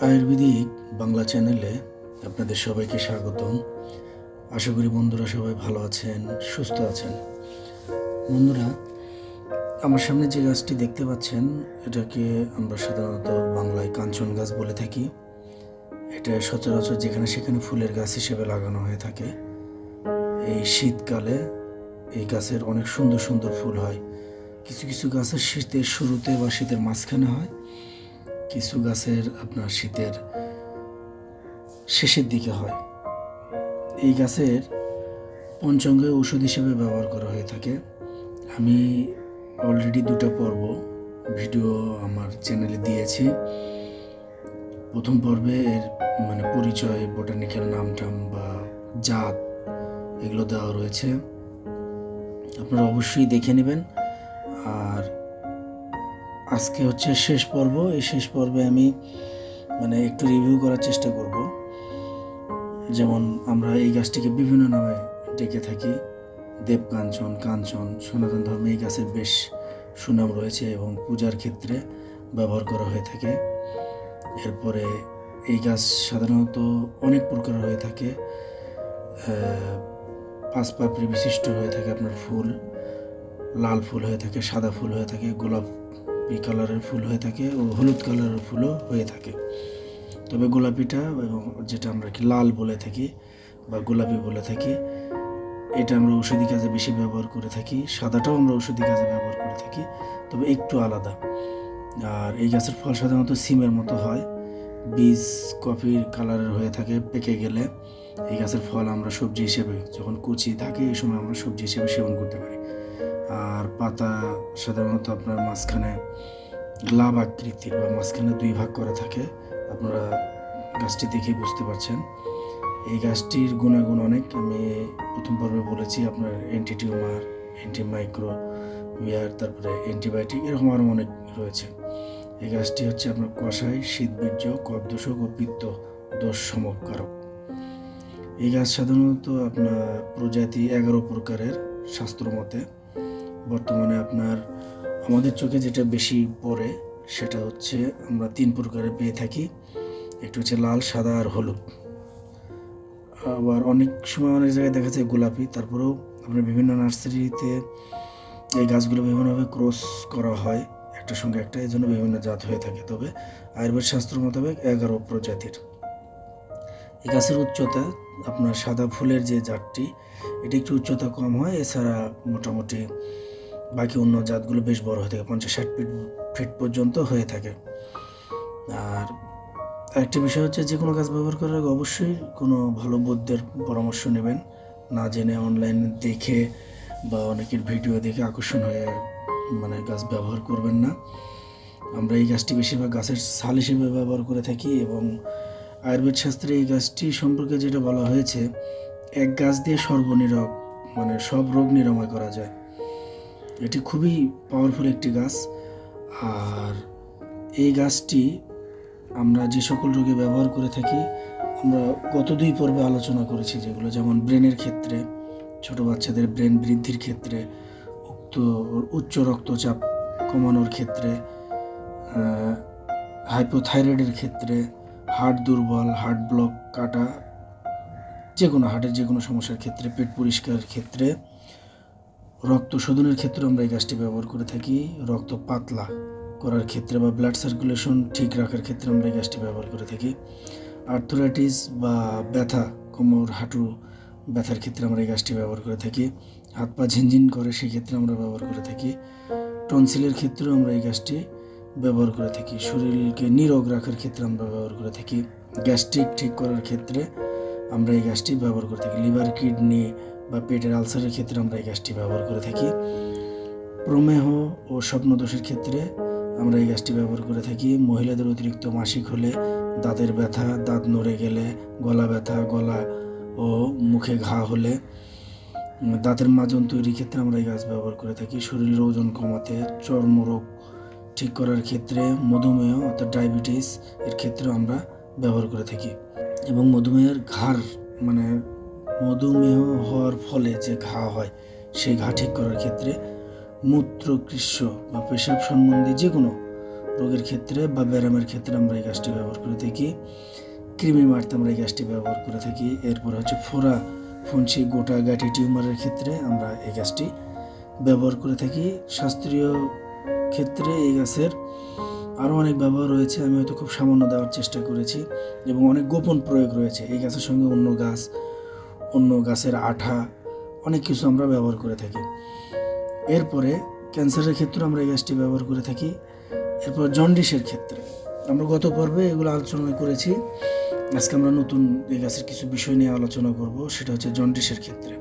আয়ুর্বেদিক বাংলা চ্যানেলে আপনাদের সবাইকে স্বাগতম। আশা করি বন্ধুরা সবাই ভালো আছেন, সুস্থ আছেন। বন্ধুরা, আমার সামনে যে গাছটি দেখতে পাচ্ছেন, এটাকে আমরা সাধারণত বাংলায় কাঞ্চন গাছ বলে থাকি। এটা সচরাচর যেখানে সেখানে ফুলের গাছ হিসেবে লাগানো হয়ে থাকে। এই শীতকালে এই গাছের অনেক সুন্দর সুন্দর ফুল হয়। কিছু কিছু গাছের শীতের শুরুতে বা শীতের মাঝখানে হয়। কিছু গাছের আপনার শীতের শেষের দিকে হয়। এই গাছের পঞ্চাঙ্গে ওষুধ হিসেবে ব্যবহার করা হয়ে থাকে। আমি অলরেডি দুটো পর্ব ভিডিও আমার চ্যানেলে দিয়েছি। প্রথম পর্বে এর মানে পরিচয় বোটানিক্যাল নাম টাম বা জাত এগুলো দেওয়া রয়েছে। আপনারা অবশ্যই দেখে নেবেন। আর আজকে হচ্ছে শেষ পর্ব। এই শেষ পর্বে আমি মানে একটু রিভিউ করার চেষ্টা করব। যেমন আমরা এই গাছটিকে বিভিন্ন নামে ডেকে থাকি। দেব কাঞ্চন কাঞ্চন, সনাতন ধর্মে এই গাছের বেশ সুনাম রয়েছে এবং পূজার ক্ষেত্রে ব্যবহার করা হয়ে থাকে। এরপরে এই গাছ সাধারণত অনেক প্রকার হয়ে থাকে। পাঁচ পাপড়ি বিশিষ্ট হয়ে থাকে আপনার ফুল। লাল ফুল হয়ে থাকে, সাদা ফুল হয়ে থাকে, গোলাপি কালারের ফুল হয়ে থাকে ও হলুদ কালারের ফুলও হয়ে থাকে। তবে গোলাপিটা এবং যেটা আমরা কি লাল বলে থাকি বা গোলাপি বলে থাকি, এটা আমরা ঔষধি কাজে বেশি ব্যবহার করে থাকি। সাদাটাও আমরা ঔষধি কাজে ব্যবহার করে থাকি, তবে একটু আলাদা। আর এই গাছের ফল সাধারণত সিমের মতো হয়। বীজ কফির কালারের হয়ে থাকে, পেকে গেলে এই গাছের ফল আমরা সবজি হিসেবে যখন কুচি থাকে, এই সময় আমরা সবজি হিসেবে সেবন করতে পারি। আর পাতা সাধারণত আপনার মাঝখানে লাভ আকৃতির বা মাঝখানে দুই ভাগ করা থাকে। আপনারা গাছটি দেখেই বুঝতে পারছেন। এই গাছটির গুণাগুণ অনেক। আমি প্রথম পর্বে বলেছি আপনার anti tumour anti microbial তারপরে অ্যান্টিবায়োটিক এরকম আরও অনেক রয়েছে। এই গাছটি হচ্ছে আপনার কষাই শীতবীর্য কফদোষক ও পিত্ত দোষ সমকারক। এই গাছ সাধারণত আপনার প্রজাতি এগারো প্রকারের, শাস্ত্র মতে। বর্তমানে আপনার, আমাদের চোখে যেটা বেশি পড়ে সেটা হচ্ছে আমরা তিন প্রকারের পেয়ে থাকি। একটু হচ্ছে লাল, সাদা আর হলুদ। আবার অনেক সময় অনেক জায়গায় দেখা যায় গোলাপি, তারপরেও আপনার বিভিন্ন নার্সারিতে এই গাছগুলো বিভিন্নভাবে ক্রস করা হয় একটার সঙ্গে একটা এই জন্য বিভিন্ন জাত হয়ে থাকে। তবে আয়ুর্বেদ শাস্ত্র মোতাবেক এগারো প্রজাতির। এই গাছের উচ্চতা, আপনার সাদা ফুলের যে জাতটি, এটি একটু উচ্চতা কম হয়, এছাড়া মোটামুটি বাকি অন্য জাতগুলো বেশ বড় হয়ে থাকে, পঞ্চাশ ষাট ফিট ফিট পর্যন্ত হয়ে থাকে। আর আরেকটি বিষয় হচ্ছে যে কোনো গাছ ব্যবহার করার আগে অবশ্যই কোনো ভালো বৈদ্যের পরামর্শ নেবেন। না জেনে অনলাইন দেখে বা অনেকের ভিডিও দেখে আকর্ষণ হয়ে মানে গাছ ব্যবহার করবেন না। আমরা এই গাছটি বেশিরভাগ গাছের সাল হিসেবে ব্যবহার করে থাকি এবং আয়ুর্বেদ শাস্ত্রে এই গাছটি সম্পর্কে যেটা বলা হয়েছে, এক গাছ দিয়ে সর্বনিরোগ মানে সব রোগ নিরাময় করা যায়। এটি খুবই পাওয়ারফুল একটি গাছ। আর এই গাছটি আমরা যে সকল রোগে ব্যবহার করে থাকি, আমরা গত দুই পর্বে আলোচনা করেছি যেগুলো, যেমন ব্রেনের ক্ষেত্রে, ছোট বাচ্চাদের ব্রেন বৃদ্ধির ক্ষেত্রে, উক্ত উচ্চ রক্তচাপ কমানোর ক্ষেত্রে হাইপোথাইরয়েডের ক্ষেত্রে হার্ট দুর্বল হার্ট ব্লক কাটা যে কোনো হার্টের যে কোনো সমস্যার ক্ষেত্রে, পেট পরিষ্কারের ক্ষেত্রে রক্ত শোধনের ক্ষেত্রে আমরা এই গাছটি ব্যবহার করে থাকি। রক্ত পাতলা করার ক্ষেত্রে বা ব্লাড সার্কুলেশন ঠিক রাখার ক্ষেত্রে আমরা এই গাছটি ব্যবহার করে থাকি। আর্থোরাইটিস বা ব্যথা, কোমর, হাঁটু ব্যথার ক্ষেত্রে আমরা এই গাছটি ব্যবহার করে থাকি। হাত পা ঝিনঝিন করে সেই ক্ষেত্রে আমরা ব্যবহার করে থাকি। টনসিলের ক্ষেত্রেও আমরা এই গাছটি ব্যবহার করে থাকি। শরীরকে নিরোগ রাখার ক্ষেত্রে আমরা ব্যবহার করে থাকি। গ্যাস্ট্রিক ঠিক করার ক্ষেত্রে আমরা এই গাছটি ব্যবহার করে থাকি। লিভার, কিডনি বা পেটের আলসারের ক্ষেত্রে আমরা এই গ্যাসটি ব্যবহার করে থাকি। প্রমেহ ও স্বপ্নদোষের ক্ষেত্রে আমরা এই গ্যাসটি ব্যবহার করে থাকি। মহিলাদের অতিরিক্ত মাসিক হলে দাঁতের ব্যথা, দাঁত নড়ে গেলে গলা ব্যথা, গলা ও মুখে ঘা হলে দাঁতের মাজন তৈরির ক্ষেত্রে আমরা এই গাছ ব্যবহার করে থাকি। শরীরের ওজন কমাতে, চর্মরোগ ঠিক করার ক্ষেত্রে মধুমেহ অর্থাৎ ডায়াবেটিস এর ক্ষেত্রেও আমরা ব্যবহার করে থাকি। এবং মধুমেহের ঘাড় মানে মধুমেহ হওয়ার ফলে যে ঘা হয়, সেই ঘা ঠিক করার ক্ষেত্রে মূত্রকৃষ্য বা পেশাব সম্বন্ধে যে কোনো রোগের ক্ষেত্রে বা ব্যায়ামের ক্ষেত্রে আমরা এই গাছটি ব্যবহার করে থাকি। কৃমি মারতে আমরা এই গাছটি ব্যবহার করে থাকি। এরপর হচ্ছে ফোড়া ফুঞ্চি গোটা গাঁটি টিউমারের ক্ষেত্রে আমরা এই গাছটি ব্যবহার করে থাকি। শাস্ত্রীয় ক্ষেত্রে এই গাছের আরও অনেক ব্যবহার রয়েছে, আমি হয়তো খুব সামান্য দেওয়ার চেষ্টা করেছি এবং অনেক গোপন প্রয়োগ রয়েছে। এই গাছের সঙ্গে অন্য গাছ অন্য গাছের আঠা, অনেক কিছু আমরা ব্যবহার করে থাকি। এরপরে ক্যান্সারের ক্ষেত্রে আমরা এই গাছটি ব্যবহার করে থাকি। এরপর জন্ডিসের ক্ষেত্রে। আমরা গত পর্বে এগুলো আলোচনা করেছি। আজকে আমরা নতুন এই গাছের কিছু বিষয় নিয়ে আলোচনা করব, সেটা হচ্ছে জন্ডিসের ক্ষেত্রে।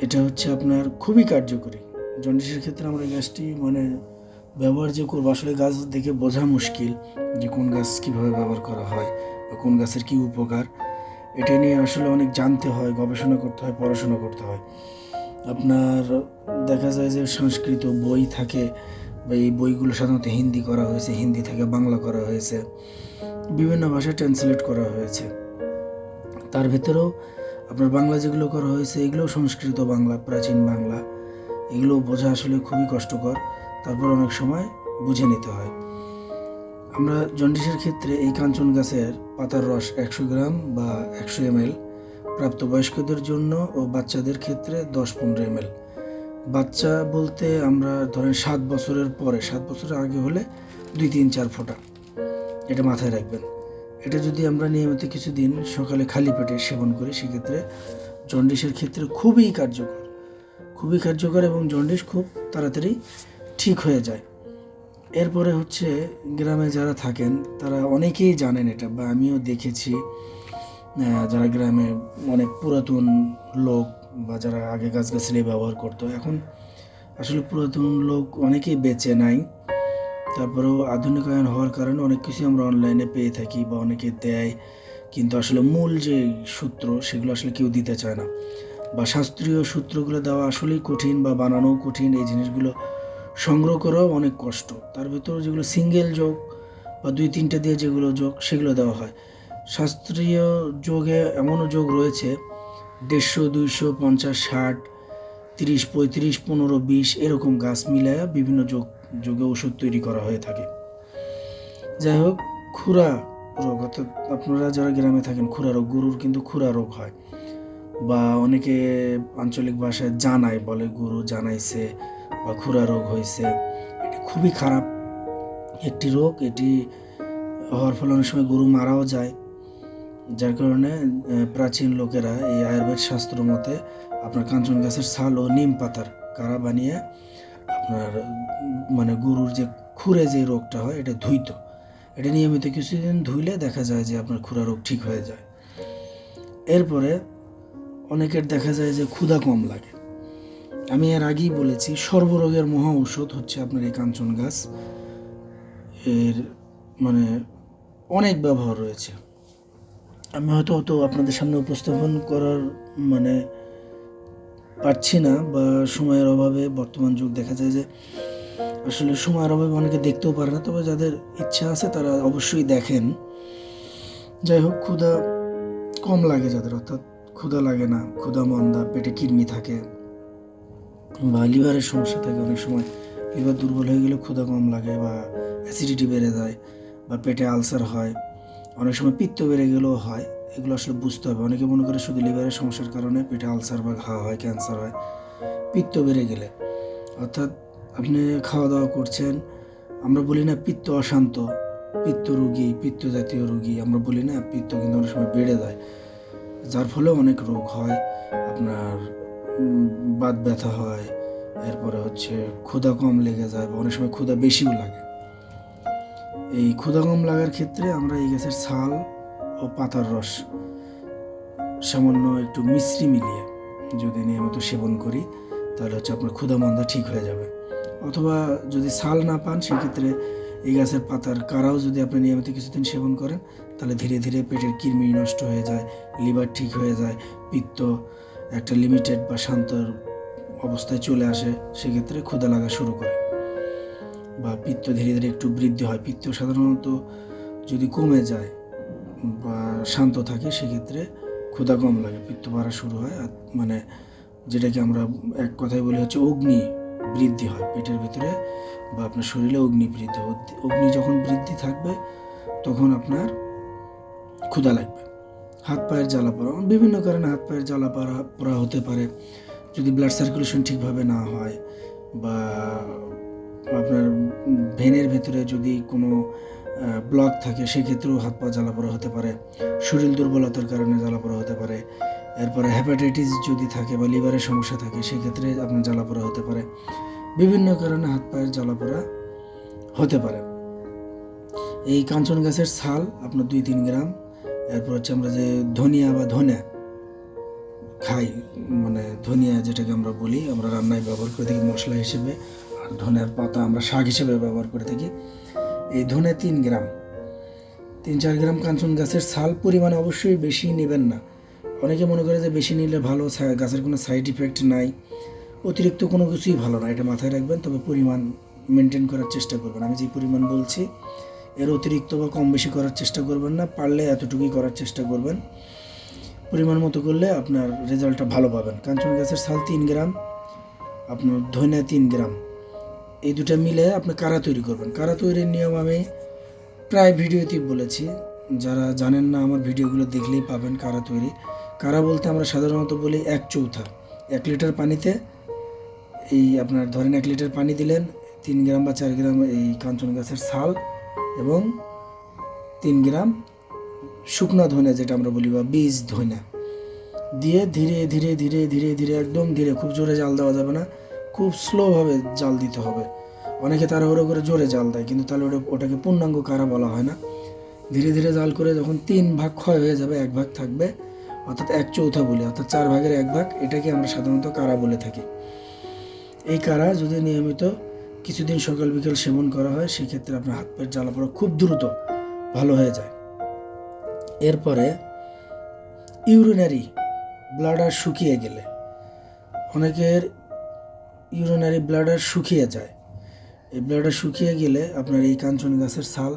এটা হচ্ছে আপনার খুবই কার্যকরী। জন্ডিসের ক্ষেত্রে আমরা এই গাছটি মানে ব্যবহার যে করব, আসলে গাছ দেখে বোঝা মুশকিল যে কোন গাছ কীভাবে ব্যবহার করা হয় বা কোন গাছের কী উপকার। এটা নিয়ে আসলে অনেক জানতে হয়, গবেষণা করতে হয়, পড়াশোনা করতে হয়। আপনার দেখা যায় যে সংস্কৃত বই থাকে, বা এই বইগুলো সাধারণত হিন্দি করা হয়েছে, হিন্দি থেকে বাংলা করা হয়েছে, বিভিন্ন ভাষায় ট্রান্সলেট করা হয়েছে। তার ভেতরেও আপনার বাংলা যেগুলো করা হয়েছে, এগুলোও সংস্কৃত বাংলা, প্রাচীন বাংলা, এগুলো বোঝা আসলে খুবই কষ্টকর, তারপর অনেক সময় বুঝে নিতে হয়। আমরা জন্ডিসের ক্ষেত্রে এই কাঞ্চন গাছের পাতার রস একশো গ্রাম বা একশো এমএল প্রাপ্তবয়স্কদের জন্য ও বাচ্চাদের ক্ষেত্রে দশ পনেরো এমএল। বাচ্চা বলতে আমরা ধরেন সাত বছরের পরে, সাত বছরের আগে হলে দুই তিন চার ফোঁটা। এটা মাথায় রাখবেন। এটা যদি আমরা নিয়মিত কিছুদিন সকালে খালি পেটে সেবন করি, সেক্ষেত্রে জন্ডিসের ক্ষেত্রে খুবই কার্যকর। খুবই কার্যকর এবং জন্ডিস খুব তাড়াতাড়ি ঠিক হয়ে যায়। এরপরে হচ্ছে গ্রামে যারা থাকেন, তারা অনেকেই জানেন এটা বা আমিও দেখেছি। যারা গ্রামে অনেক পুরাতন লোক বা যারা আগে গাছগাছালি ব্যবহার করতো, এখন আসলে পুরাতন লোক অনেকেই বেঁচে নাই। তারপরেও আধুনিকায়ন হওয়ার কারণে অনেক কিছু আমরা অনলাইনে পেয়ে থাকি বা অনেকে দেয়। কিন্তু আসলে মূল যে সূত্র, সেগুলো আসলে কেউ দিতে চায় না। বা শাস্ত্রীয় সূত্রগুলো দেওয়া আসলেই কঠিন বা বানানোও কঠিন এই জিনিসগুলো সংগ্রহ করাও অনেক কষ্ট। তার ভিতরে যেগুলো সিঙ্গেল যোগ বা দুই তিনটে দিয়ে যেগুলো যোগ, সেগুলো দেওয়া হয়। শাস্ত্রীয় যোগে এমনও যোগ রয়েছে, দেড়শো, দুইশো, পঞ্চাশ, ষাট, তিরিশ, পঁয়ত্রিশ, পনেরো, বিশ, এরকম গাছ মিলায়া বিভিন্ন যোগ, যোগে ওষুধ তৈরি করা হয়ে থাকে। যাই হোক, খুরা রোগ, অর্থাৎ আপনারা যারা গ্রামে থাকেন, খুরা রোগ, গরুর কিন্তু খুরা রোগ হয়। বা অনেকে আঞ্চলিক ভাষায় জানায় বলে, গরু জানাইছে বা খুরা রোগ হয়েছে, এটি খুবই খারাপ। একটি রোগ, এটি হওয়ার ফলে অনেক সময় গরু মারাও যায়, যার কারণে প্রাচীন লোকেরা এই আয়ুর্বেদ শাস্ত্র মতে আপনার কাঞ্চন গাছের ছাল ও নিম পাতার কারা বানিয়ে আপনার মানে গরুর যে খুরে যে রোগটা হয়, এটা ধুইত। এটা নিয়মিত কিছুদিন ধুইলে দেখা যায় যে আপনার খুরা রোগ ঠিক হয়ে যায়। এরপরে অনেকের দেখা যায় যে ক্ষুধা কম লাগে। আমি এর আগেই বলেছি, সর্বরোগের মহা ঔষধ হচ্ছে আপনার এই কাঞ্চন গাছ। এর মানে অনেক ব্যবহার রয়েছে। আমি হয়তো অত আপনাদের সামনে উপস্থাপন করার মানে পারছি না বা সময়ের অভাবে বর্তমান যুগ দেখা যায় যে আসলে সময়ের অভাবে অনেকে দেখতেও পারে না, তবে যাদের ইচ্ছা আছে তারা অবশ্যই দেখেন। যাই হোক, ক্ষুধা কম লাগে যাদের, অর্থাৎ ক্ষুধা লাগে না, ক্ষুধা মন্দা, পেটে কৃমি থাকে। বা লিভারের সমস্যা থাকে অনেক সময়। লিভার দুর্বল হয়ে গেলে ক্ষুধা কম লাগে বা অ্যাসিডিটি বেড়ে যায় বা পেটে আলসার হয়। অনেক সময় পিত্ত বেড়ে গেলেও হয়, এগুলো আসলে বুঝতে হবে। অনেকে মনে করে শুধু লিভারের সমস্যার কারণে পেটে আলসার বা ঘা হয় ক্যান্সার হয়, পিত্ত বেড়ে গেলে। অর্থাৎ আপনি খাওয়া দাওয়া করছেন, আমরা বলি না পিত্ত অশান্ত, পিত্ত রুগী, পিত্ত জাতীয় রুগী, আমরা বলি না পিত্ত কিন্তু অনেক সময় বেড়ে যায়। যার ফলে অনেক রোগ হয়, আপনার বাত ব্যথা হয়, এরপরে হচ্ছে ক্ষুধা কম লেগে যায় বা অনেক সময় ক্ষুধা বেশিও লাগে। এই ক্ষুধা কম লাগার ক্ষেত্রে আমরা এই গাছের ছাল ও পাতার রস সামান্য একটু মিশ্রি মিলিয়ে যদি নিয়মিত সেবন করি, তাহলে হচ্ছে আপনার ক্ষুধা মন্দা ঠিক হয়ে যাবে। অথবা যদি ছাল না পান, সেক্ষেত্রে এই গাছের পাতার কারাও যদি আপনি নিয়মিত কিছুদিন সেবন করেন, তাহলে ধীরে ধীরে পেটের কৃমি নষ্ট হয়ে যায়, লিভার ঠিক হয়ে যায়, পিত্ত একটা লিমিটেড বা শান্তর অবস্থায় চলে আসে, সেক্ষেত্রে ক্ষুধা লাগা শুরু করে। বা পিত্ত ধীরে ধীরে একটু বৃদ্ধি হয়। পিত্ত সাধারণত যদি কমে যায় বা শান্ত থাকে, সেক্ষেত্রে ক্ষুধা কম লাগে। পিত্ত বাড়া শুরু হয় আর মানে যেটাকে আমরা এক কথায় বলি হচ্ছে অগ্নি বৃদ্ধি হয় পেটের ভিতরে বা আপনার শরীরে অগ্নি বৃদ্ধি। অগ্নি যখন বৃদ্ধি থাকবে, তখন আপনার ক্ষুধা লাগবে। হাত পায়ের জ্বালা পড়া বিভিন্ন কারণে হাত পায়ের জ্বালা পড়া পড়া হতে পারে। যদি ব্লাড সার্কুলেশন ঠিকভাবে না হয় বা আপনার ভেনের ভেতরে যদি কোনো ব্লক থাকে, সেক্ষেত্রেও হাত পা জ্বালা পড়া হতে পারে। শরীর দুর্বলতার কারণে জ্বালা পড়া হতে পারে। এরপরে হ্যাপাটাইটিস যদি থাকে বা লিভারের সমস্যা থাকে, সেক্ষেত্রে আপনার জ্বালা পড়া হতে পারে। বিভিন্ন কারণে হাত পায়ের জ্বালা পড়া হতে পারে। এই কাঞ্চন গাছের ছাল আপনার দুই তিন গ্রাম এরপর হচ্ছে আমরা যে ধনিয়া বা ধনে খাই মানে ধনিয়া যেটাকে আমরা বলি, আমরা রান্নায় ব্যবহার করে থাকি মশলা হিসেবে, আর ধনের পাতা আমরা শাক হিসেবে ব্যবহার করে থাকি। এই ধনে তিন গ্রাম। তিন চার গ্রাম কাঞ্চন গাছের ছাল পরিমাণ অবশ্যই বেশি নেবেন না। অনেকে মনে করে যে বেশি নিলে ভালো গাছের কোনো সাইড ইফেক্ট নাই। অতিরিক্ত কোনো কিছুই ভালো না, এটা মাথায় রাখবেন, তবে পরিমাণ মেনটেন করার চেষ্টা করবেন। আমি যে পরিমাণ বলছি এর অতিরিক্ত বা কম বেশি করার চেষ্টা করবেন না, পারলে এতটুকুই করার চেষ্টা করবেন। পরিমাণ মতো করলে আপনার রেজাল্টটা ভালো পাবেন। কাঞ্চন গাছের ছাল তিন গ্রাম, আপনার ধনিয়া তিন গ্রাম। এই দুটো মিলে আপনি কারা তৈরি করবেন? কারা তৈরির নিয়ম আমি প্রায় ভিডিওতেই বলেছি। যারা জানেন না আমার ভিডিওগুলো দেখলেই পাবেন কারা তৈরি। কারা বলতে আমরা সাধারণত বলি এক চৌথা। এক লিটার পানিতে এই আপনার ধরেন এক লিটার পানি দিলেন, তিন গ্রাম বা চার গ্রাম এই কাঞ্চন গাছের ছাল। এবং তিন গ্রাম শুকনা ধনে যেটা আমরা বলি, বা বীজ ধনে। দিয়ে ধীরে ধীরে ধীরে ধীরে ধীরে, একদম ধীরে, খুব জোরে জাল দেওয়া যাবে না, খুব স্লোভাবে জাল দিতে হবে। অনেকে তাড়াহুড়ো করে জোরে জাল দেয়, কিন্তু তাহলে ওটা, ওটাকে পূর্ণাঙ্গ কারা বলা হয় না। ধীরে ধীরে জাল করে যখন তিন ভাগ ক্ষয় হয়ে যাবে, এক ভাগ থাকবে, অর্থাৎ এক চৌথা বলি, অর্থাৎ চার ভাগের এক ভাগ, এটাকে আমরা সাধারণত কারা বলে থাকি। এই কারা যদি নিয়মিত কিছুদিন সকাল বিকাল সেবন করা হয়, সেক্ষেত্রে আপনার হাত পায়ের জ্বালা পড়া খুব দ্রুত ভালো হয়ে যায়। এরপরে ইউরিনারি ব্লাডার শুকিয়ে গেলে, অনেকের ইউরিনারি ব্লাডার শুকিয়ে যায়। এই ব্লাডার শুকিয়ে গেলে আপনার এই কাঞ্চন গাছের ছাল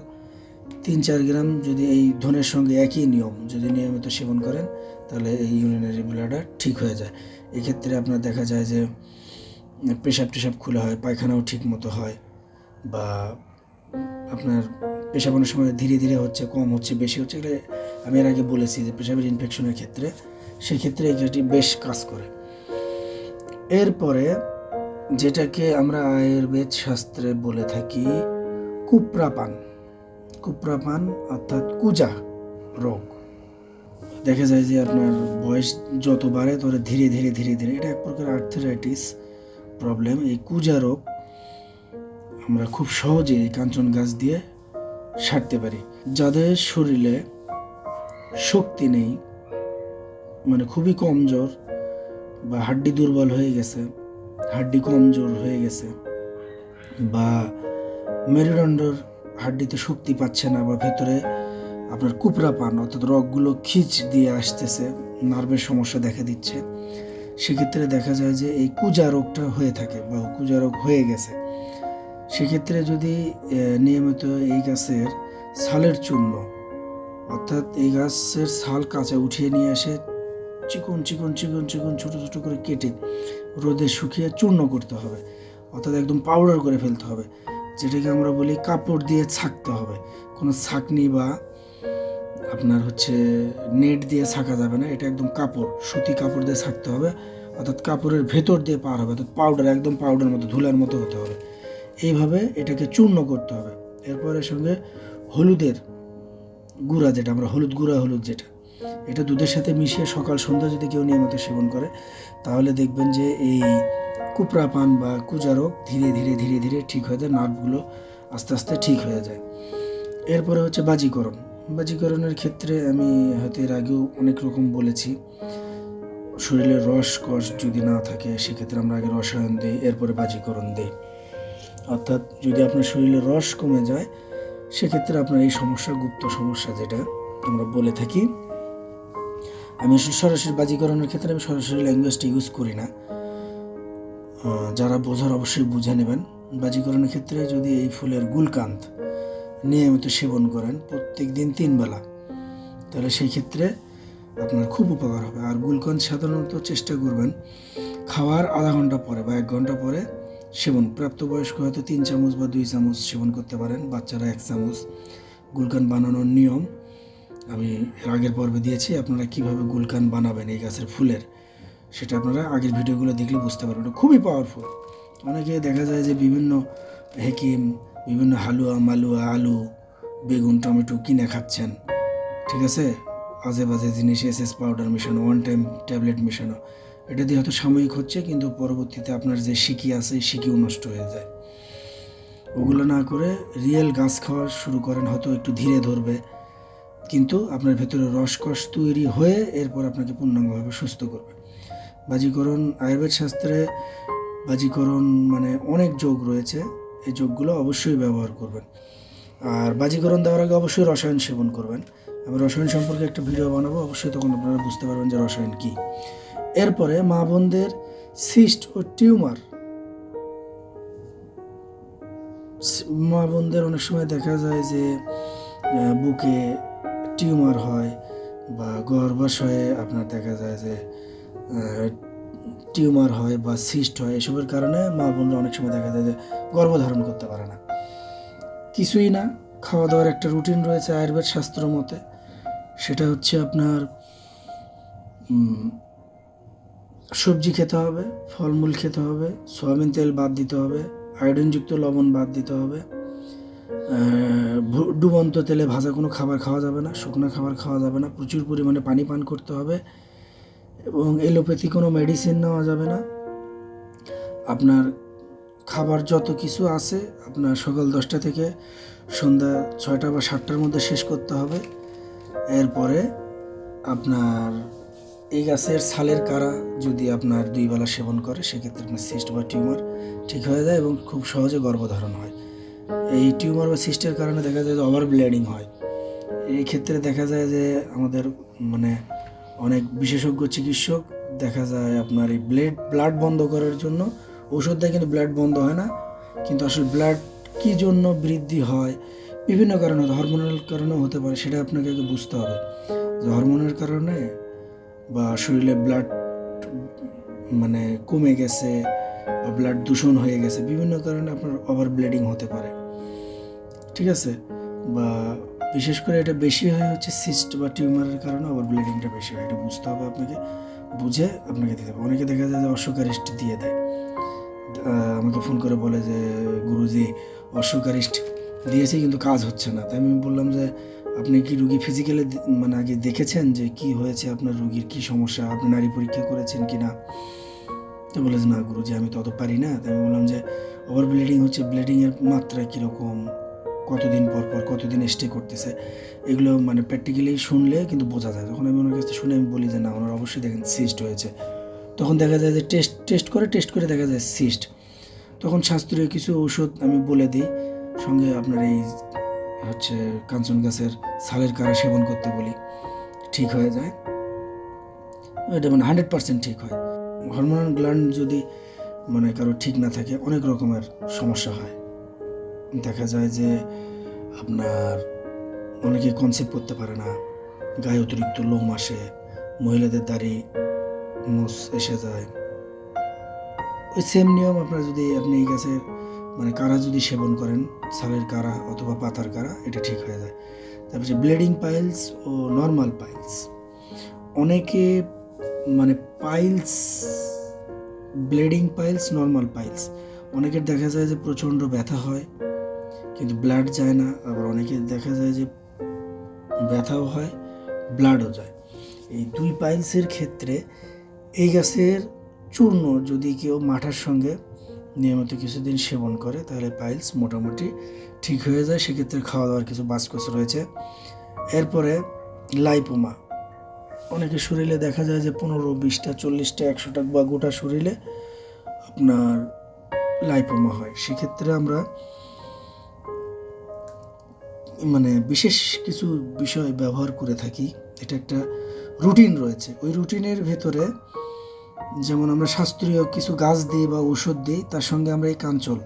তিন চার গ্রাম যদি এই ধনের সঙ্গে একই নিয়ম, যদি নিয়মিত সেবন করেন, তাহলে এই ইউরিনারি ব্লাডার ঠিক হয়ে যায়। এক্ষেত্রে আপনার দেখা যায় যে পেশাব টেশাব খুলে হয়, পায়খানাও ঠিক মতো হয় বা আপনার পেশাব অনেক সময় ধীরে ধীরে হচ্ছে, কম হচ্ছে, বেশি হচ্ছে এগুলো আমি এর আগে বলেছি যে পেশাবের ইনফেকশনের ক্ষেত্রে, সেক্ষেত্রে এটি বেশ কাজ করে। এরপরে যেটাকে আমরা আয়ুর্বেদ শাস্ত্রে বলে থাকি কুপ্রাপান। কুপ্রাপান অর্থাৎ কুজা রোগ। দেখা যায় যে আপনার বয়স যত বাড়ে তত ধীরে ধীরে ধীরে ধীরে, এটা এক প্রকার আর্থারাইটিস প্রবলেম এই কুজা রোগ আমরা খুব সহজে এই কাঞ্চন গাছ দিয়ে সারতে পারি। যাদের শরীরে শক্তি নেই মানে খুবই কমজোর বা হাড্ডি দুর্বল হয়ে গেছে, হাড্ডি কমজোর হয়ে গেছে বা মেরুদণ্ডর হাড্ডিতে শক্তি পাচ্ছে না বা ভেতরে আপনার কুপড়া পান, অর্থাৎ রগগুলো খিচ দিয়ে আসতেছে, নার্ভের সমস্যা দেখা দিচ্ছে সেক্ষেত্রে দেখা যায় যে এই কুজা রোগটা হয়ে থাকে বা কুজা রোগ হয়ে গেছে। সেক্ষেত্রে যদি নিয়মিত এই গাছের ছালের চূর্ণ, অর্থাৎ এই গাছের ছাল কাঁচা উঠিয়ে নিয়ে এসে চিকন চিকন চিকন চিকন, ছোট ছোট করে কেটে রোদে শুকিয়ে চূর্ণ করতে হবে, অর্থাৎ একদম পাউডার করে ফেলতে হবে, যেটাকে আমরা বলি কাপড় দিয়ে ছাকতে হবে। কোনো ছাকনি বা আপনার হচ্ছে নেট দিয়ে ছাকা যাবে না, এটা একদম কাপড়, সুতি কাপড় দিয়ে ছাকতে হবে, অর্থাৎ কাপড়ের ভেতর দিয়ে পার হবে, অর্থাৎ পাউডার একদম পাউডার মতো, ধুলার মতো হতে হবে। এইভাবে এটাকে চূর্ণ করতে হবে। এরপর এর সঙ্গে হলুদের গুঁড়া যেটা, আমরা হলুদ গুঁড়া, হলুদ যেটা, এটা দুধের সাথে মিশিয়ে সকাল সন্ধ্যা যদি কেউ নিয়মিত সেবন করে, তাহলে দেখবেন যে এই কুপড়া পান বা কুজা রোগ ধীরে ধীরে ধীরে ধীরে ঠিক হয়ে যায় নার্ভগুলো আস্তে আস্তে ঠিক হয়ে যায়। এরপরে হচ্ছে বাজিকরণ। বাজিকরণের ক্ষেত্রে আমি হয়তো এর আগেও অনেক রকম বলেছি। শরীরে রস, কষ যদি না থাকে, সেক্ষেত্রে আমরা আগে রসায়ন দিই, এরপরে বাজিকরণ দিই। অর্থাৎ যদি আপনার শরীরে রস কমে যায়, সেক্ষেত্রে আপনার এই সমস্যা, গুপ্ত সমস্যা যেটা আমরা বলে থাকি। আমি সরাসরি বাজিকরণের ক্ষেত্রে আমি সরাসরি ল্যাঙ্গুয়েজটা ইউজ করি না। যারা বোঝার অবশ্যই বুঝে নেবেন। বাজিকরণের ক্ষেত্রে যদি এই ফুলের গুলকান্ত নিয়মিত সেবন করেন প্রত্যেক দিন তিনবেলা তাহলে সেই ক্ষেত্রে আপনার খুব উপকার হবে। আর গুলকন্দ সাধারণত চেষ্টা করবেন খাওয়ার আধা ঘণ্টা পরে বা এক ঘণ্টা পরে সেবন। প্রাপ্তবয়স্ক হয়তো তিন চামচ বা দুই চামচ সেবন করতে পারেন, বাচ্চারা এক চামচ। গুলকান বানানোর নিয়ম আমি এর আগের পর্বে দিয়েছি, আপনারা কীভাবে গুলকান বানাবেন এই গাছের ফুলের সেটা আপনারা আগের ভিডিওগুলো দেখলে বুঝতে পারবেন। খুবই পাওয়ারফুল অনেকে দেখা যায় যে বিভিন্ন হেকিম বিভিন্ন হালুয়া, মালুয়া, আলু, বেগুন, টমেটো কিনে খাচ্ছেন। ঠিক আছে? আজে বাজে জিনিস এস এস পাউডার মেশানো, ওয়ান টাইম ট্যাবলেট মেশানো। এটা দিয়ে হয়তো সাময়িক হচ্ছে, কিন্তু পরবর্তীতে আপনার যে শিকি আছে শিকিও নষ্ট হয়ে যায়। ওগুলো না করে রিয়েল গাছ খাওয়া শুরু করেন, হয়তো একটু ধীরে ধরবে। কিন্তু আপনার ভেতরে রসকস তৈরি হয়ে এরপর আপনাকে পূর্ণাঙ্গভাবে সুস্থ করবে। বাজিকরণ, আয়ুর্বেদ শাস্ত্রে বাজিকরণ মানে অনেক যোগ রয়েছে। এই যোগগুলো অবশ্যই ব্যবহার করবেন। আর বাজিকরণ দেওয়ার আগে অবশ্যই রসায়ন সেবন করবেন। আমি রসায়ন সম্পর্কে একটা ভিডিও বানাবো, অবশ্যই তখন আপনারা বুঝতে পারবেন যে রসায়ন কী। এরপরে মা বোনদের সিস্ট ও টিউমার। মা বোনদের অনেক সময় দেখা যায় যে বুকে টিউমার হয় বা গর্ভাশয়ে আপনার দেখা যায় যে টিউমার হয় বা সিস্ট হয় এসবের কারণে মা বোনরা অনেক সময় দেখা যায় যে গর্ভধারণ করতে পারে না। কিছুই না খাওয়া দাওয়ার একটা রুটিন রয়েছে আয়ুর্বেদ শাস্ত্র মতে। সেটা হচ্ছে আপনার সবজি খেতে হবে, ফলমূল খেতে হবে, সয়াবিন তেল বাদ দিতে হবে, আয়োডিনযুক্ত লবণ বাদ দিতে হবে ডুবন্ত তেলে ভাজা কোনো খাবার খাওয়া যাবে না, শুকনো খাবার খাওয়া যাবে না, প্রচুর পরিমাণে পানি পান করতে হবে এবং এলোপ্যাথি কোনো মেডিসিন নেওয়া যাবে না। আপনার খাবার যত কিছু আছে, আপনার সকাল দশটা থেকে সন্ধ্যা ছয়টা বা সাতটার মধ্যে শেষ করতে হবে। এরপরে আপনার এই গাছের ছালের কারা যদি আপনার দুই বেলা সেবন করে, সেক্ষেত্রে আপনার সিস্ট বা টিউমার ঠিক হয়ে যায় এবং খুব সহজে গর্ভধারণ হয়। এই টিউমার বা সিস্টের কারণে দেখা যায় যে ওভার ব্লিডিং হয়। এই ক্ষেত্রে দেখা যায় যে আমাদের মানে অনেক বিশেষজ্ঞ চিকিৎসক, দেখা যায় আপনার এই ব্লেড, ব্লাড বন্ধ করার জন্য। ওষুধ দেয় কিন্তু ব্লাড বন্ধ হয় না। কিন্তু আসলে ব্লাড কী জন্য বৃদ্ধি হয়, বিভিন্ন কারণে হরমোনাল কারণেও হতে পারে, সেটা আপনাকে আগে বুঝতে হবে। যে হরমোনের কারণে বা শরীরে ব্লাড মানে কমে গেছে বা ব্লাড দূষণ হয়ে গেছে, বিভিন্ন কারণে আপনার ওভার ব্লিডিং হতে পারে। ঠিক আছে? বা বিশেষ করে এটা বেশি হয় হচ্ছে সিস্ট বা টিউমারের কারণে ওভার ব্লিডিংটা বেশি হয়। এটা বুঝতে হবে আপনাকে, বুঝে আপনাকে দিতে হবে। অনেকে দেখা যায় যে অশ্বকারিষ্ট দিয়ে দেয়। আমাকে ফোন করে বলে যে, গুরুজি অশ্বকারিষ্ট দিয়েছি কিন্তু কাজ হচ্ছে না। তাই আমি বললাম যে, আপনি কি রুগী ফিজিক্যালি মানে আগে দেখেছেন যে কি হয়েছে আপনার রুগীর? কি সমস্যা? আপনি নারী পরীক্ষা করেছেন কি না? তো বলে যে, না গুরুজি, আমি তত পারি না। তাই আমি বললাম যে ওভার ব্লিডিং হচ্ছে ব্লিডিংয়ের মাত্রা কীরকম? কতদিন পর পর কতদিন স্টে করতেছে, এগুলো মানে প্র্যাকটিক্যালি শুনলে কিন্তু বোঝা যায়। যখন আমি ওনার কাছ শুনে আমি বলি যে, না, ওনার অবশ্যই দেখেন সিস্ট হয়েছে। তখন দেখা যায় যে টেস্ট টেস্ট করে টেস্ট করে দেখা যায় সিস্ট তখন শাস্ত্রীয় কিছু ওষুধ আমি বলে দিই, সঙ্গে আপনার এই হচ্ছে কাঞ্চন গাছের ছালের কারা সেবন করতে বলি, ঠিক হয়ে যায়। এটা মানে হান্ড্রেড পার্সেন্ট ঠিক হয়। হরমোনাল গ্ল্যান্ড যদি মানে কারও ঠিক না থাকে, অনেক রকমের সমস্যা হয়। দেখা যায় যে আপনার অনেকে কনসেপ্ট করতে পারে না। গায়ে অতিরিক্ত লোম আসে, মহিলাদের দাড়ি মুস এসে যায়। ওই সেম নিয়ম আপনার যদি আপনি এই গাছের মানে কারা যদি সেবন করেন, ছালের কারা অথবা পাতার কারা, এটা ঠিক হয়ে যায়। তারপর যে ব্লিডিং পাইলস ও নর্মাল পাইলস অনেকে মানে piles bleeding piles normal piles অনেকের দেখা যায় যে প্রচণ্ড ব্যথা হয়। কিন্তু ব্লাড যায় না। আবার অনেকে দেখা যায় যে ব্যথাও হয় ব্লাডও যায়। এই দুই পাইলসের ক্ষেত্রে এই গাছের চূর্ণ যদি কেউ মাঠার সঙ্গে নিয়মিত কিছুদিন সেবন করে, তাহলে পাইলস মোটামুটি ঠিক হয়ে যায়। সেক্ষেত্রে খাওয়া দাওয়ার কিছু বাসকস রয়েছে। এরপরে লাইপোমা অনেকের শরীরে দেখা যায় যে পনেরো, বিশটা, চল্লিশটা, একশোটা বা গোটা শরীরে আপনার লাইপোমা হয়। সেক্ষেত্রে আমরা মানে বিশেষ কিছু বিষয় ব্যবহার করে থাকি। এটা একটা রুটিন রয়েছে। ওই রুটিনের ভেতরে যেমন আমরা শাস্ত্রীয় কিছু গাছ দিই বা ওষুধ দিই, তার সঙ্গে আমরা এই কাঞ্চন,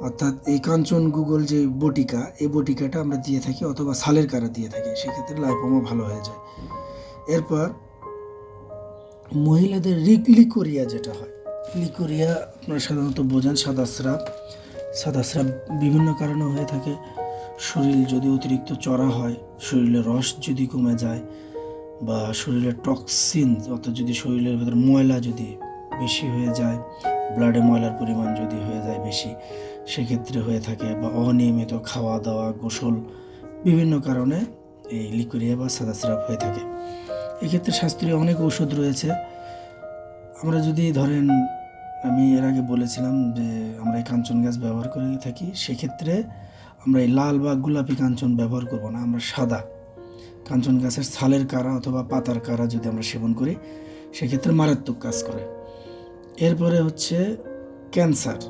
অর্থাৎ এই কাঞ্চন গুগল যে বটিকা, এই বটিকাটা আমরা দিয়ে থাকি অথবা সালের কারা দিয়ে থাকি, সেক্ষেত্রে লাইপোমা ভালো হয়ে যায়। এরপর মহিলাদের রিকলিকোরিয়া যেটা হয়, লিকোরিয়া আপনারা সাধারণত বোঝেন সাদা স্রাব সাদা স্রাব বিভিন্ন কারণে হয়ে থাকে। শরীর যদি অতিরিক্ত চড়া হয়, শরীরে রস যদি কমে যায় বা শরীরের টক্সিন অর্থাৎ যদি শরীরের ভেতর ময়লা যদি বেশি হয়ে যায় ব্লাডে ময়লার পরিমাণ যদি হয়ে যায় বেশি, সেক্ষেত্রে হয়ে থাকে বা অনিয়মিত খাওয়া দাওয়া গোসল, বিভিন্ন কারণে এই লিকুরিয়া বা সাদা স্রাব হয়ে থাকে। এক্ষেত্রে শাস্ত্রীয় অনেক ঔষধ রয়েছে। আমরা যদি ধরেন, আমি এর আগে বলেছিলাম যে আমরা এই কাঞ্চন গাছ ব্যবহার করে থাকি, সেক্ষেত্রে আমরা এই লাল বা গোলাপি কাঞ্চন ব্যবহার করব না, আমরা সাদা। কাঞ্চন গাছের ছালের কারা অথবা পাতার কারা যদি আমরা সেবন করি, সেক্ষেত্রে মারাত্মক কাজ করে। এরপরে হচ্ছে cancer,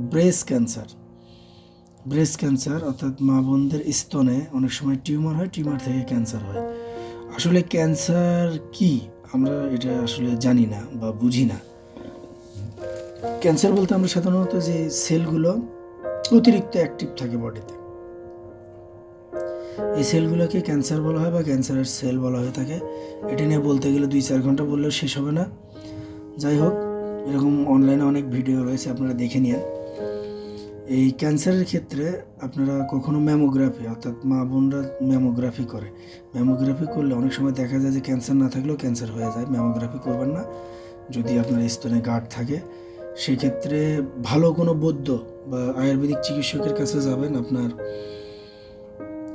breast cancer. Breast cancer অর্থাৎ মা বোনদের স্তনে অনেক সময় টিউমার হয়, টিউমার থেকে ক্যান্সার হয়। আসলে ক্যান্সার কি? আমরা এটা আসলে জানি না বা বুঝি না। ক্যান্সার বলতে আমরা সাধারণত যে সেলগুলো অতিরিক্ত অ্যাক্টিভ থাকে বডিতে এই সেলগুলোকে ক্যান্সার বলা হয় বা ক্যান্সারের সেল বলা হয়ে থাকে। এটা নিয়ে বলতে গেলে দুই চার ঘণ্টা বললেও শেষ হবে না। যাই হোক, এরকম অনলাইনে অনেক ভিডিও রয়েছে, আপনারা দেখে নিন। এই ক্যান্সারের ক্ষেত্রে আপনারা কখনো ম্যামোগ্রাফি অর্থাৎ মা বোনরা ম্যামোগ্রাফি করে। ম্যামোগ্রাফি করলে অনেক সময় দেখা যায় যে ক্যান্সার না থাকলেও ক্যান্সার হয়ে যায়। ম্যামোগ্রাফি করবেন না। যদি আপনার স্তনে গাঁট থাকে, সেক্ষেত্রে ভালো কোনো বৈদ্য বা আয়ুর্বেদিক চিকিৎসকের কাছে যাবেন, আপনার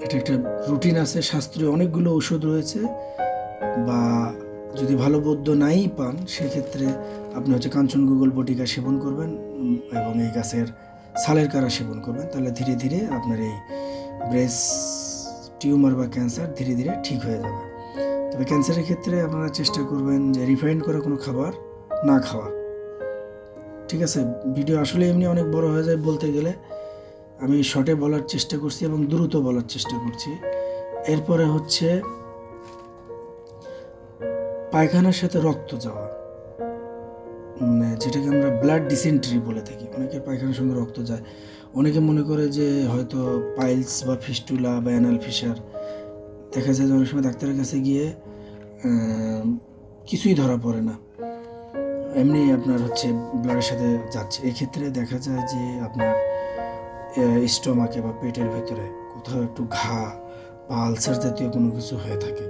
এটা একটা রুটিন আছে শাস্ত্রীয় অনেকগুলো ওষুধ রয়েছে বা যদি ভালো বৈদ্য নাই পান, সেক্ষেত্রে আপনি হচ্ছে কাঞ্চন গুগল বটিকা সেবন করবেন এবং এই গাছের সালের কারা সেবন করবেন, তাহলে ধীরে ধীরে আপনার এই ব্রেস্ট টিউমার বা ক্যান্সার ধীরে ধীরে ঠিক হয়ে যাবে। তবে ক্যান্সারের ক্ষেত্রে আপনারা চেষ্টা করবেন যে রিফাইন্ড করা কোনো খাবার না খাওয়া। ঠিক আছে, ভিডিও আসলে এমনি অনেক বড় হয়ে যায় বলতে গেলে। আমি শর্টে বলার চেষ্টা করছি এবং দ্রুত বলার চেষ্টা করছি। এরপরে হচ্ছে পায়খানার সাথে রক্ত যাওয়া। যেটাকে আমরা ব্লাড ডিসেন্ট্রি বলে থাকি। অনেকের পায়খানার সঙ্গে রক্ত যায়। অনেকে মনে করে যে হয়তো পাইলস বা ফিস্টুলা বা অ্যানাল ফিশার দেখা যায় যে অনেক সময় ডাক্তারের কাছে গিয়ে কিছুই ধরা পড়ে না। এমনি আপনার হচ্ছে ব্লাডের সাথে যাচ্ছে। এক্ষেত্রে দেখা যায় যে আপনার স্টোমাকে বা পেটের ভেতরে কোথাও একটু ঘা বা আলসার জাতীয় কোনো কিছু হয়ে থাকে,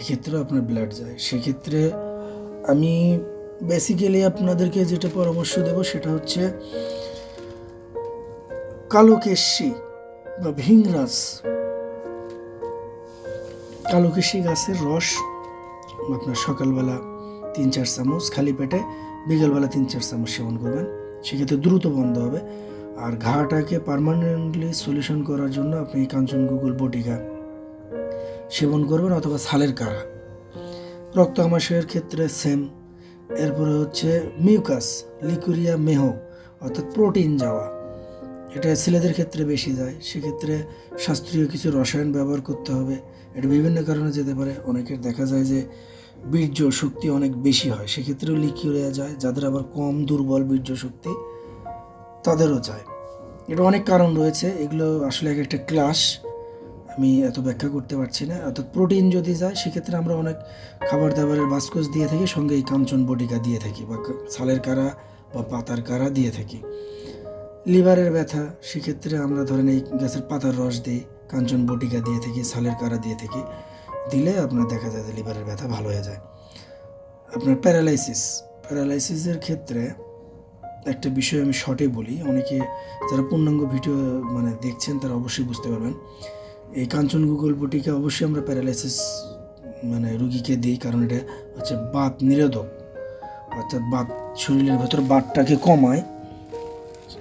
এক্ষেত্রেও আপনার ব্লাড যায়। সেক্ষেত্রে আমি বেসিক্যালি আপনাদেরকে যেটা পরামর্শ দেব সেটা হচ্ছে কালো কেশি বা ভিংরাজ কালো কেশি গাছের রস আপনার সকালবেলা তিন চার চামচ খালি পেটে বিকেলবেলা তিন চার চামচ সেবন করবেন। সেক্ষেত্রে দ্রুত বন্ধ হবে। আর ঘাটাকে পার্মানেন্টলি সলিউশন করার জন্য আপনি কাঞ্চন গুগল বটিকা সেবন করবেন অথবা ছালের কারা রক্ত আমাশয়ের ক্ষেত্রে সেম। এরপরে হচ্ছে মিউকাস, লিকুরিয়া মেহ, অর্থাৎ প্রোটিন যাওয়া। এটা ছেলেদের ক্ষেত্রে বেশি যায়। সেক্ষেত্রে শাস্ত্রীয় কিছু রসায়ন ব্যবহার করতে হবে। এটা বিভিন্ন কারণে যেতে পারে। অনেকের দেখা যায় যে বীর্য শক্তি অনেক বেশি হয়, সেক্ষেত্রেও লিকুরিয়া যায়, যাদের আবার কম দুর্বল বীর্য শক্তি, তাদেরও যায়। এটা অনেক কারণ রয়েছে, এগুলো আসলে এক একটা ক্লাস, আমি এত ব্যাখ্যা করতে পারছি না। অর্থাৎ প্রোটিন যদি যায়, সেক্ষেত্রে আমরা অনেক খাবার দাবারের বাসকোজ দিয়ে থাকি, সঙ্গে এই কাঞ্চন বটিকা দিয়ে থাকি, বা ছালের কারা বা পাতার কারা দিয়ে থাকি। লিভারের ব্যথা, সেক্ষেত্রে আমরা ধরেন এই গাছের পাতার রস দিই, কাঞ্চন বটিকা দিয়ে থাকি, ছালের কারা দিয়ে থাকি। দিলে আপনার দেখা যায় যে লিভারের ব্যথা ভালো হয়ে যায়। আপনার প্যারালাইসিস প্যারালাইসিসের ক্ষেত্রে একটা বিষয় আমি শর্টে বলি, অনেকে যারা পূর্ণাঙ্গ ভিডিও মানে দেখছেন তারা অবশ্যই বুঝতে পারবেন। এই কাঞ্চন গুগল বটিকা অবশ্যই আমরা প্যারালাইসিস মানে রুগীকে দিই, কারণ এটা হচ্ছে বাত নিরোধক। অর্থাৎ বাত শরীরের ভেতর বাতটাকে কমায়,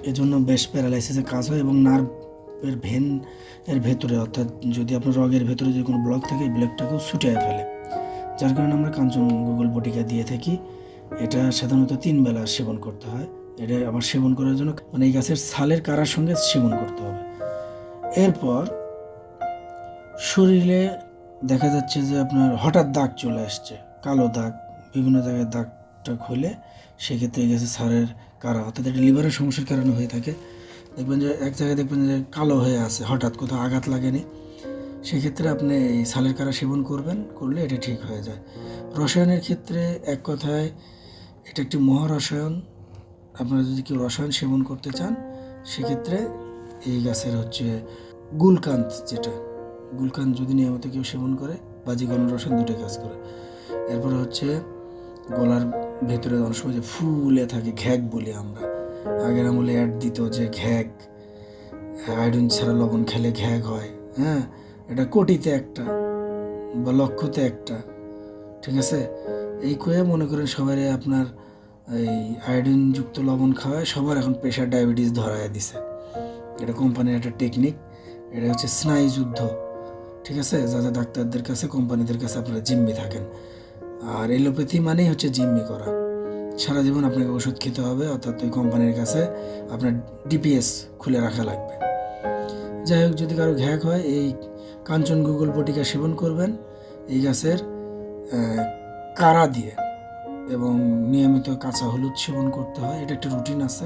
এজন্য বেশ প্যারালাইসিসের কাজ হয় এবং নার্ভের ভেন, এর ভেতরে, অর্থাৎ যদি আপনার রগের ভেতরে যদি কোনো ব্লক থাকে, এই ব্লকটাকেও ছুটিয়ে ফেলে। যার কারণে আমরা কাঞ্চন গুগল বটিকা দিয়ে থাকি। এটা সাধারণত তিন বেলা সেবন করতে হয়। এটা আবার সেবন করার জন্য মানে এই গাছের ছালের কারার সঙ্গে সেবন করতে হবে। এরপর শরীরে দেখা যাচ্ছে যে আপনার হঠাৎ দাগ চলে আসছে, কালো দাগ, বিভিন্ন জায়গায় দাগ টাগ হলে সেক্ষেত্রে এই গাছের ছালের কারা, অর্থাৎ এটা লিভারের সমস্যার কারণে হয়ে থাকে। দেখবেন যে এক জায়গায় দেখবেন যে কালো হয়ে আছে, হঠাৎ কোথাও আঘাত লাগেনি। সেক্ষেত্রে আপনি এই ছালের কারা সেবন করবেন, করলে এটা ঠিক হয়ে যায়। রসায়নের ক্ষেত্রে এক কথায় এটা একটি মহারসায়ন। আপনারা যদি কেউ রসায়ন সেবন করতে চান, সেক্ষেত্রে এই গাছের হচ্ছে গুলকান্ত যেটা গুলকান্ত যদি নিয়মিত কেউ সেবন করে বাজিগণ রসায়ন দুটোই কাজ করে। এরপরে হচ্ছে গলার ভেতরে অনেক সময় যে ফুলে থাকে, ঘ্যাক বলি আমরা। আগের আমলে অ্যাড দিত যে ঘ্যাক আয়োডিন ছাড়া লবণ খেলে ঘ্যাক হয় হ্যাঁ? এটা কোটিতে একটা বা লক্ষতে একটা, ঠিক আছে? এই কয়ে মনে করেন সবাই আপনার এই আয়োডিনযুক্ত লবণ খাওয়ায় সবার এখন প্রেশার ডায়াবেটিস ধরায় দিছে। এটা কোম্পানির একটা টেকনিক এটা হচ্ছে স্নায়ু যুদ্ধ, ঠিক আছে? যাতে ডাক্তারদের কাছে কোম্পানিদের কাছে আপনারা জিম্মি থাকেন। আর এলোপ্যাথি মানেই হচ্ছে জিম্মি করা। সারা জীবন আপনাকে ওষুধ খেতে হবে, অর্থাৎ ওই কোম্পানির কাছে আপনার ডিপিএস খুলে রাখা লাগবে। যাই হোক, যদি কারও ঘ্যাক হয়, এই কাঞ্চন গুগল বটিকা সেবন করবেন। এই গাছের কারা দিয়ে এবং নিয়মিত কাঁচা হলুদ সেবন করতে হয়, এটা একটা রুটিন আছে।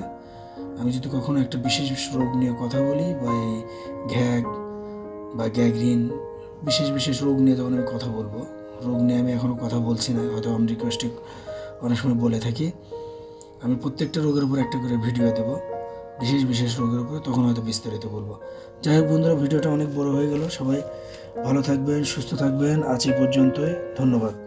আমি যদি কখনো একটা বিশেষ রোগ নিয়ে কথা বলি বা এই ঘ্যাক বা গ্যাগ্রিন বিশেষ বিশেষ রোগ নিয়ে যখন আমি কথা বলব। রোগ নিয়ে আমি এখনও কথা বলছি না, হয়তো রিকোয়েস্টে অনেক সময় বলে থাকি, আমি প্রত্যেকটা রোগের উপর একটা করে ভিডিও দেবো, বিশেষ বিশেষ রোগের উপরে, তখন হয়তো বিস্তারিত বলব। যাই হোক বন্ধুরা ভিডিওটা অনেক বড় হয়ে গেল, সবাই ভালো থাকবেন, সুস্থ থাকবেন, আজ এই পর্যন্তই, ধন্যবাদ।